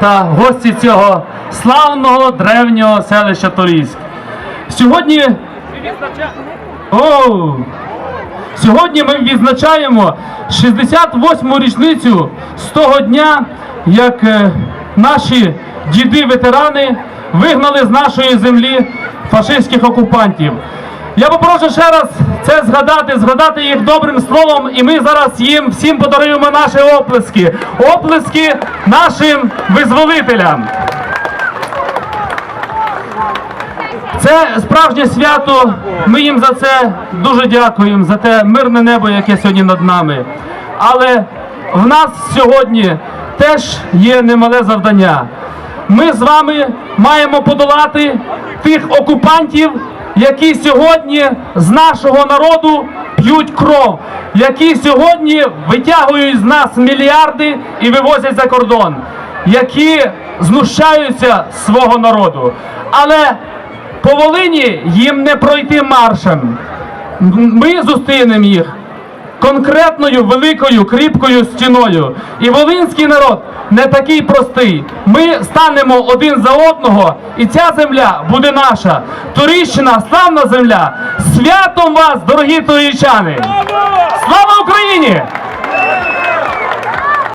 та гості цього славного древнього селища Торійськ. Сьогодні. О! Сьогодні ми відзначаємо 68-му річницю з того дня, як е, наші діди-ветерани вигнали з нашої землі фашистських окупантів. Я попрошу ще раз це згадати, згадати їх добрим словом, і ми зараз їм всім подаруємо наші оплески. Оплески нашим визволителям. Це справжнє свято. Ми їм за це дуже дякуємо, за те мирне небо, яке сьогодні над нами. Але в нас сьогодні теж є немале завдання. Ми з вами маємо подолати тих окупантів, які сьогодні з нашого народу п'ють кров, які сьогодні витягують з нас мільярди і вивозять за кордон, які знущаються свого народу. Але по Волині їм не пройти маршем. Ми зустрінемо їх конкретною великою кріпкою стіною. І волинський народ не такий простий. Ми станемо один за одного, і ця земля буде наша. Туріщина, славна земля. Святом вас, дорогі турічани! Слава Україні!